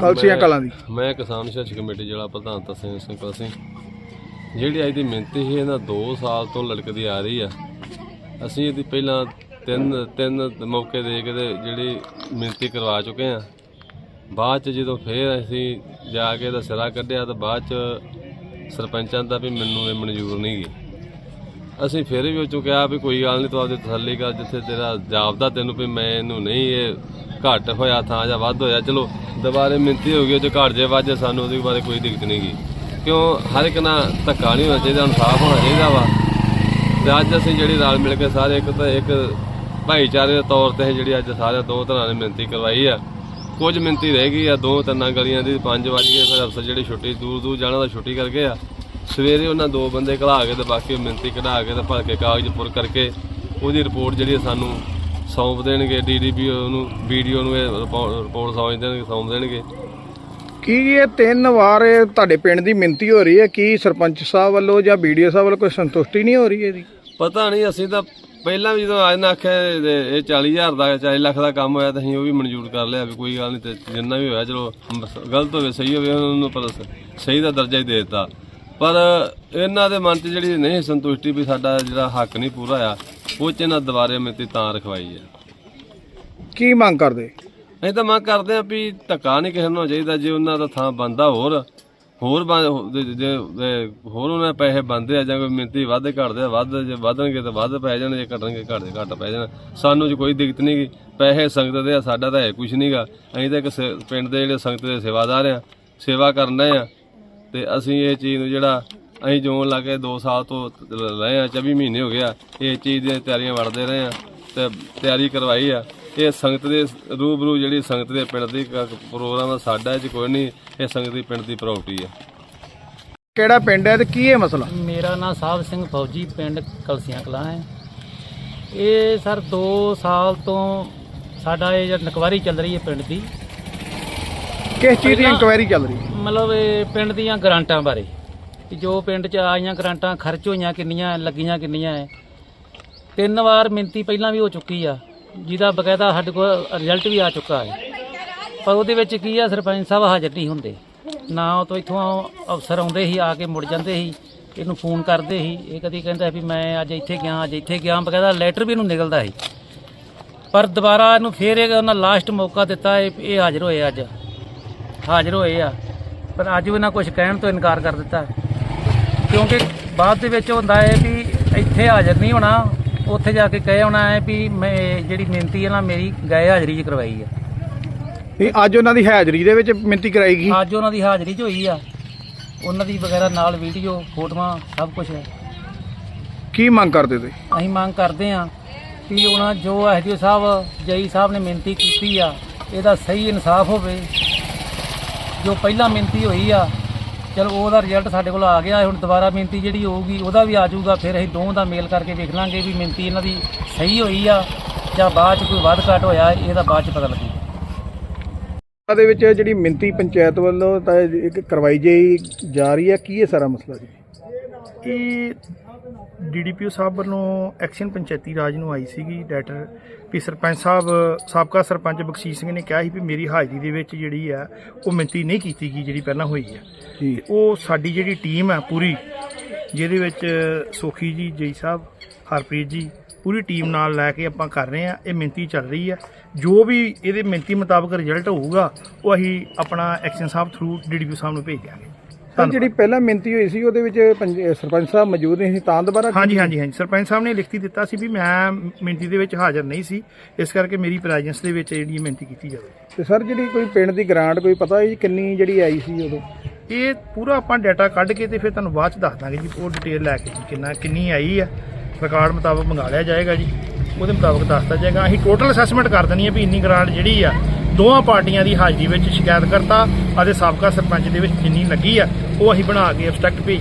ਕਲਸੀਆਂ ਕਲਾਂ ਦੀ। ਮੈਂ ਕਿਸਾਨ ਸ਼ਾਸਕ ਕਮੇਟੀ ਜ਼ਿਲ੍ਹਾ ਪ੍ਰਧਾਨ ਤਸੀਮ ਸਿੰਘ ਕਲਸੀ। ਜਿਹੜੀ ਅੱਜ ਦੀ ਮਿਹਨਤੀ ਸੀ ਇਹਨਾਂ 2 ਸਾਲ ਤੋਂ ਲੜਕਦੀ ਆ ਰਹੀ ਆ। ਅਸੀਂ ਇਹਦੀ ਪਹਿਲਾਂ ਤਿੰਨ ਤਿੰਨ ਮੌਕੇ ਦੇ ਕੇ ਜਿਹੜੀ ਮਿਹਨਤੀ ਕਰਵਾ ਚੁੱਕੇ ਆ। ਬਾਅਦ ਚ ਜਦੋਂ ਫੇਰ ਅਸੀਂ ਜਾ ਕੇ ਇਹਦਾ ਸਿਰਾ ਕੱਢਿਆ ਤਾਂ ਬਾਅਦ ਚ ਸਰਪੰਚਾਂ ਦਾ ਵੀ ਮੈਨੂੰ ਇਹ ਮਨਜ਼ੂਰ ਨਹੀਂ ਗਈ ਅਸੀਂ ਫਿਰ ਵੀ ਉਹ ਚੁੱਕਿਆ ਵੀ ਕੋਈ ਗੱਲ ਨਹੀਂ ਤੂੰ ਆਪਦੀ ਤਸੱਲੀ ਕਰ ਜਿੱਥੇ ਤੇਰਾ ਜਾਪਦਾ ਤੈਨੂੰ ਵੀ ਮੈਂ ਇਹਨੂੰ ਨਹੀਂ ਇਹ ਘੱਟ ਹੋਇਆ ਥਾਂ ਜਾਂ ਵੱਧ ਹੋਇਆ, ਚਲੋ, ਦੁਬਾਰੇ ਮਿੰਤੀ ਹੋ ਗਈ ਜੇ ਘੱਟ ਜੇ ਵੱਧ ਜੇ ਸਾਨੂੰ ਉਹਦੇ ਬਾਰੇ ਕੋਈ ਦਿੱਕਤ ਨਹੀਂ ਗਈ ਕਿਉਂ? ਹਰ ਇੱਕ ਨਾਲ ਧੱਕਾ ਨਹੀਂ ਹੋਣਾ ਚਾਹੀਦਾ, ਇਨਸਾਫ ਹੋਣਾ ਚਾਹੀਦਾ ਵਾ। ਤੇ ਅੱਜ ਅਸੀਂ ਜਿਹੜੀ ਰਲ ਮਿਲ ਕੇ ਸਾਰੇ ਇੱਕ ਤਾਂ ਇੱਕ ਭਾਈਚਾਰੇ ਦੇ ਤੌਰ ਤੇ ਜਿਹੜੀ ਅੱਜ ਸਾਰੇ ਦੋ ਤਰ੍ਹਾਂ ਨੇ ਮਿਹਨਤੀ ਕਰਵਾਈ ਆ। ਕੁਝ ਮਿਹਨਤੀ ਰਹਿ ਗਈ ਆ, ਦੋ ਤਿੰਨਾਂ ਗਲੀਆਂ ਦੀ 5 ਵਜ ਗਏ, ਫਿਰ ਅਫਸਰ ਜਿਹੜੀ ਛੁੱਟੀ, ਦੂਰ ਦੂਰ ਜਾਣਾ ਦਾ ਛੁੱਟੀ ਕਰਕੇ ਆ। ਸਵੇਰੇ ਉਹਨਾਂ ਦੋ ਬੰਦੇ ਘਲਾ ਕੇ ਤੇ ਬਾਕੀ ਉਹ ਮਿਹਨਤੀ ਕਢਾ ਕੇ ਤੇ ਭਰ ਕੇ ਕਾਗਜ਼ ਪੁਰ ਕਰਕੇ ਉਹਦੀ ਰਿਪੋਰਟ ਜਿਹੜੀ ਆ ਸਾਨੂੰ ਸੌਂਪ ਦੇਣਗੇ ਡੀਡੀਪੀਓ ਨੂੰ ਵੀਡੀਓ ਨੂੰ ਇਹ ਰਿਪੋ- ਰਿਪੋਰਟ ਸੌਂਪ ਦੇਣਗੇ ਸੌਂਪ ਦੇਣਗੇ। ਕੀ ਇਹ ਤਿੰਨ ਵਾਰ ਇਹ ਤੁਹਾਡੇ ਪਿੰਡ ਦੀ ਮਿੰਤੀ ਹੋ ਰਹੀ ਹੈ? ਕੀ ਸਰਪੰਚ ਸਾਹਿਬ ਵੱਲੋਂ ਜਾਂ ਬੀਡੀਓ ਸਾਹਿਬ ਵੱਲੋਂ ਕੋਈ ਸੰਤੁਸ਼ਟੀ ਨਹੀਂ ਹੋ ਰਹੀ ਇਹਦੀ? ਪਤਾ ਨਹੀਂ ਅਸੀਂ ਤਾਂ ਪਹਿਲਾਂ ਵੀ ਜਦੋਂ ਅੱਜ ਨਾ ਆਖਿਆ ਇਹ ਇਹ 40000 ਦਾ 40 ਲੱਖ ਦਾ ਕੰਮ ਹੋਇਆ ਤਾਂ ਅਸੀਂ ਉਹ ਵੀ ਮਨਜ਼ੂਰ ਕਰ ਲਿਆ ਵੀ ਕੋਈ ਗੱਲ ਨਹੀਂ ਤੇ ਜਿੰਨਾ ਵੀ ਹੋਇਆ ਚਲੋ ਗਲਤ ਹੋਵੇ ਸਹੀ ਹੋਵੇ ਉਹਨਾਂ ਨੂੰ ਪਰ ਸਹੀ ਦਾ ਦਰਜਾ ਹੀ ਦੇ ਦਿੱਤਾ। ਪਰ ਇਹਨਾਂ ਦੇ ਮਨ 'ਚ ਜਿਹੜੀ ਨਹੀਂ ਸੰਤੁਸ਼ਟੀ ਵੀ ਸਾਡਾ ਜਿਹੜਾ ਹੱਕ ਨਹੀਂ ਪੂਰਾ ਆ ਉਹ 'ਚ ਇਹਨਾਂ ਦੁਬਾਰੇ ਮਿੱਤੀ ਤਾਂ ਰਖਵਾਈ ਹੈ ਕੀ ਮੰਗ ਕਰਦੇ? ਅਸੀਂ ਤਾਂ ਮੰਗ ਕਰਦੇ ਆ ਵੀ ਧੱਕਾ ਨਹੀਂ ਕਿਸੇ ਨੂੰ ਚਾਹੀਦਾ ਜੇ ਉਹਨਾਂ ਦਾ ਥਾਂ ਬੰਦਾ ਹੋਰ ਹੋਰ ਬਣ- ਜੇ- ਹੋਰ ਉਹਨਾਂ ਦੇ ਪੈਸੇ ਬੰਦੇ ਆ ਜਾਂ ਕੋਈ ਮਿੰਤੀ ਵੱਧ ਘਟਦੇ ਆ ਵੱਧ ਜੇ ਵਧਣਗੇ ਤਾਂ ਵੱਧ ਪੈ ਜਾਣ ਜੇ ਘਟਣਗੇ ਘਟਦੇ ਘੱਟ ਪੈ ਜਾਣ। ਸਾਨੂੰ ਜੀ ਕੋਈ ਦਿੱਕਤ ਨਹੀਂ ਗੀ। ਪੈਸੇ ਸੰਗਤ ਦੇ ਆ ਸਾਡਾ ਤਾਂ ਹੈ ਕੁਝ ਨਹੀਂਗਾ ਅਸੀਂ ਤਾਂ ਇੱਕ ਸੇ- ਪਿੰਡ ਦੇ ਜਿਹੜੇ ਸੰਗਤ ਦੇ ਸੇਵਾਦਾਰ ਆ ਸੇਵਾ ਕਰਨਾ ਆ। ਤੇ ਅਸੀਂ ਇਹ ਚੀਜ਼ ਨੂੰ ਜਿਹੜਾ ਅਸੀਂ ਜੋਨ ਲਾ ਕੇ 2 ਸਾਲ ਤੋਂ ਰਹੇ ਆ 24 ਮਹੀਨੇ ਹੋ ਗਿਆ ਇਹ ਚੀਜ਼ ਦੀਆਂ ਤਿਆਰੀਆਂ ਵੜਦੇ ਰਹੇ ਆ ਤੇ ਤਿਆਰੀ ਕਰਵਾਈ ਆ। ਇਹ ਸੰਗਤ ਦੇ ਰੂਬਰੂ ਜਿਹੜੀ ਸੰਗਤ ਦੇ ਪਿੰਡ ਦੀ ਪ੍ਰੋਗਰਾਮ ਆ ਸਾਡਾ ਇਹ 'ਚ ਕੋਈ ਨਹੀਂ ਇਹ ਸੰਗਤ ਦੀ ਪਿੰਡ ਦੀ ਪ੍ਰਾਪਰਟੀ ਆ। ਕਿਹੜਾ ਪਿੰਡ ਹੈ ਤੇ ਕੀ ਹੈ ਮਸਲਾ? ਮੇਰਾ ਨਾਮ ਸਾਹਿਬ ਸਿੰਘ ਫੌਜੀ ਪਿੰਡ ਕਲਸੀਆਂ ਕਲਾਂ ਹੈ। ਇਹ ਸਰ 2 ਸਾਲ ਤੋਂ ਸਾਡਾ ਇਹ ਜਿਹੜੀ ਨਕਵਾਰੀ ਚੱਲ ਰਹੀ ਹੈ ਪਿੰਡ ਦੀ। ਕਿਸ ਚੀਜ਼ ਦੀ ਇਨਕੁਆਇਰੀ ਚੱਲ ਰਹੀ? ਹੈ ਮਤਲਬ ਇਹ ਪਿੰਡ ਦੀਆਂ ਗ੍ਰਾਂਟਾਂ ਬਾਰੇ। ਕਿ ਜੋ ਪਿੰਡ 'ਚ ਆਈਆਂ ਗ੍ਰਾਂਟਾਂ ਖਰਚ ਹੋਈਆਂ ਕਿੰਨੀਆਂ ਲੱਗੀਆਂ ਕਿੰਨੀਆਂ ਹੈ ਤਿੰਨ ਵਾਰ ਮਿੰਤੀ ਪਹਿਲਾਂ ਵੀ ਹੋ ਚੁੱਕੀ ਆ। ਜਿਹਦਾ ਬਕਾਇਦਾ ਸਾਡੇ ਕੋਲ ਰਿਜ਼ਲਟ ਵੀ ਆ ਚੁੱਕਾ ਹੈ ਪਰ ਉਹਦੇ ਵਿੱਚ ਕੀ ਆ ਸਰਪੰਚ ਸਾਹਿਬ ਹਾਜ਼ਰ ਨਹੀਂ ਹੁੰਦੇ। ਨਾ ਉਹ ਤੋਂ ਇੱਥੋਂ ਅਫਸਰ ਆਉਂਦੇ ਸੀ ਆ ਕੇ ਮੁੜ ਜਾਂਦੇ ਸੀ ਇਹਨੂੰ ਫੋਨ ਕਰਦੇ ਸੀ। ਇਹ ਕਦੀ ਕਹਿੰਦਾ ਵੀ ਮੈਂ ਅੱਜ ਇੱਥੇ ਗਿਆ ਅੱਜ ਇੱਥੇ ਗਿਆ। ਬਕਾਇਦਾ ਲੈਟਰ ਵੀ ਇਹਨੂੰ ਨਿਕਲਦਾ ਸੀ। ਪਰ ਦੁਬਾਰਾ ਇਹਨੂੰ ਫੇਰ ਇਹ ਉਹਨਾਂ ਲਾਸਟ ਮੌਕਾ ਦਿੱਤਾ ਇਹ ਇਹ ਹਾਜ਼ਰ ਹੋਏ ਅੱਜ। ਹਾਜ਼ਰ ਹੋਏ ਆ। ਪਰ ਅੱਜ ਵੀ ਇਹਨਾਂ ਕੁਝ ਕਹਿਣ ਤੋਂ ਇਨਕਾਰ ਕਰ ਦਿੱਤਾ। ਕਿਉਂਕਿ ਬਾਅਦ ਦੇ ਵਿੱਚ ਹੁੰਦਾ ਹੈ ਵੀ ਇੱਥੇ ਹਾਜ਼ਰ ਨਹੀਂ ਹੋਣਾ। ਉੱਥੇ ਜਾ ਕੇ ਕਹੇ ਹੋਣਾ ਹੈ ਵੀ ਮੈਂ ਜਿਹੜੀ ਮਿਹਨਤੀ ਹੈ ਨਾ ਮੇਰੀ ਗਏ ਹਾਜ਼ਰੀ 'ਚ ਕਰਵਾਈ ਹੈ ਨਹੀਂ ਅੱਜ ਉਹਨਾਂ ਦੀ ਹਾਜ਼ਰੀ ਦੇ ਵਿੱਚ ਮਿੰਤੀ ਕਰਾਈ ਗਈ। ਅੱਜ ਉਹਨਾਂ ਦੀ ਹਾਜ਼ਰੀ 'ਚ ਹੋਈ ਆ। ਉਹਨਾਂ ਦੀ ਵਗੈਰਾ ਨਾਲ ਵੀਡੀਓ ਫੋਟੋਆਂ ਸਭ ਕੁਝ ਹੈ ਕੀ ਮੰਗ ਕਰਦੇ ਤੁਸੀਂ? ਅਸੀਂ ਮੰਗ ਕਰਦੇ ਹਾਂ ਕਿ ਉਹਨਾਂ ਜੋ ਐਸਡੀਓ ਸਾਹਿਬ ਜਈ ਸਾਹਿਬ ਨੇ ਮਿਹਨਤੀ ਕੀਤੀ ਆ ਇਹਦਾ ਸਹੀ ਇਨਸਾਫ ਹੋਵੇ। ਜੋ ਪਹਿਲਾਂ ਮਿਹਨਤੀ ਹੋਈ ਆ, ਚਲੋ ਉਹਦਾ ਰਿਜ਼ਲਟ ਸਾਡੇ ਕੋਲ ਆ ਗਿਆ ਹੁਣ ਦੁਬਾਰਾ ਮਿਹਨਤੀ ਜਿਹੜੀ ਹੋਊਗੀ, ਉਹਦਾ ਵੀ ਆ ਜਾਊਗਾ, ਫਿਰ ਅਸੀਂ ਦੋਵਾਂ ਦਾ ਮੇਲ ਕਰਕੇ ਵੇਖ ਲਾਂਗੇ ਵੀ ਮਿਹਨਤੀ ਇਹਨਾਂ ਦੀ ਸਹੀ ਹੋਈ ਆ, ਜਾਂ ਬਾਅਦ ਚ ਕੋਈ ਵੱਧ ਘੱਟ ਹੋਇਆ, ਇਹਦਾ ਬਾਅਦ ਚ ਪਤਾ ਲੱਗੂ। ਦੇ ਵਿੱਚ ਜਿਹੜੀ ਮਿੰਤੀ ਪੰਚਾਇਤ ਵੱਲੋਂ ਤਾਂ ਇੱਕ ਕਰਵਾਈ ਜਾਈ ਜਾ ਰਹੀ ਹੈ ਕੀ ਹੈ ਸਾਰਾ ਮਸਲਾ ਜੀ? ਇਹ ਡੀਡੀਪੀਓ ਸਾਹਿਬ ਵੱਲੋਂ ਐਕਸ਼ਨ ਪੰਚਾਇਤੀ ਰਾਜ ਨੂੰ ਆਈ ਸੀਗੀ ਲੈਟਰ ਵੀ ਸਰਪੰਚ ਸਾਹਿਬ ਸਾਬਕਾ ਸਰਪੰਚ ਬਖਸ਼ੀਸ਼ ਸਿੰਘ ਨੇ ਕਿਹਾ ਸੀ ਵੀ ਮੇਰੀ ਹਾਜ਼ਰੀ ਦੇ ਵਿੱਚ ਜਿਹੜੀ ਆ ਉਹ ਮਿੰਤੀ ਨਹੀਂ ਕੀਤੀ ਗਈ ਜਿਹੜੀ ਪਹਿਲਾਂ ਹੋਈ ਆ। ਜੀ। ਉਹ ਸਾਡੀ ਜਿਹੜੀ ਟੀਮ ਆ ਪੂਰੀ ਜਿਹਦੇ ਵਿੱਚ ਸੋਖੀ ਜੀ ਜੈ ਸਾਹਿਬ ਹਰਪ੍ਰੀਤ ਜੀ ਪੂਰੀ ਟੀਮ ਨਾਲ ਲੈ ਕੇ ਆਪਾਂ ਕਰ ਰਹੇ ਆ ਇਹ ਮਿੰਤੀ ਚੱਲ ਰਹੀ ਆ। ਜੋ ਵੀ ਇਹਦੇ ਮਿੰਤੀ ਮੁਤਾਬਕ ਰਿਜ਼ਲਟ ਹੋਊਗਾ ਉਹ ਅਸੀਂ ਆਪਣਾ ਐਕਸ਼ਨ ਸਾਹਿਬ ਥਰੂ ਡੀਡੀਪੀਓ ਸਾਹਿਬ ਨੂੰ ਭੇਜ ਦਿਆਂਗੇ। ਸਰ ਜਿਹੜੀ ਪਹਿਲਾਂ ਮਿੰਤੀ ਹੋਈ ਸੀ ਉਹਦੇ ਵਿੱਚ ਪੰਜ- ਸਰਪੰਚ ਸਾਹਿਬ ਮੌਜੂਦ ਨਹੀਂ ਸੀ ਤਾਂ ਦੁਬਾਰਾ ਹਾਂਜੀ ਹਾਂਜੀ ਹਾਂਜੀ। ਸਰਪੰਚ ਸਾਹਿਬ ਨੇ ਲਿਖਤੀ ਦਿੱਤਾ ਸੀ ਵੀ ਮੈਂ ਮਿੰਤੀ ਦੇ ਵਿੱਚ ਹਾਜ਼ਰ ਨਹੀਂ ਸੀ। ਇਸ ਕਰਕੇ ਮੇਰੀ ਪ੍ਰੈਜ਼ੈਂਸ ਦੇ ਵਿੱਚ ਜਿਹੜੀ ਮਿੰਤੀ ਕੀਤੀ ਜਾਵੇ। ਤੇ ਸਰ ਜਿਹੜੀ ਕੋਈ ਪਿੰਡ ਦੀ ਗ੍ਰਾਂਟ ਕੋਈ ਪਤਾ ਜੀ ਕਿੰਨੀ ਜਿਹੜੀ ਆਈ ਸੀ ਉਦੋਂ? ਇਹ ਪੂਰਾ ਆਪਾਂ ਡਾਟਾ ਕੱਢ ਕੇ ਤੇ ਫਿਰ ਤੁਹਾਨੂੰ ਬਾਅਦ ਚ ਦੱਸ ਦਾਂਗੇ ਜੀ ਉਹ ਡਿਟੇਲ ਲੈ ਕੇ ਜੀ ਕਿੰਨਾ ਕਿੰਨੀ ਆਈ ਆ। ਰਿਕਾਰਡ ਮੁਤਾਬਕ ਮੰਗਾ ਲਿਆ ਜਾਏਗਾ ਜੀ। ਉਹਦੇ ਮੁਤਾਬਕ ਦੱਸਦਾ ਜਾਏਗਾ। ਅਸੀਂ ਟੋਟਲ ਅਸੈਸਮੈਂਟ ਕਰ ਦੇਣੀ ਹੈ ਵੀ ਇੰਨੀ ਗ੍ਰਾਂਟ ਜਿਹੜੀ ਆ ਦੋਵਾਂ ਪਾਰਟੀਆਂ ਦੀ ਹਾਜ਼ਰੀ ਵਿੱਚ ਸ਼ਿਕਾਇਤ ਕਰਤਾ ਅਤੇ ਸਾਬਕਾ ਸਰਪੰਚ ਦੇ ਵਿੱਚ ਜਿੰਨੀ ਲੱਗੀ ਆ। ਉਹ ਅਸੀਂ ਬਣਾ ਕੇ ਅਬਸਟ੍ਰਕਟ ਭੇਜ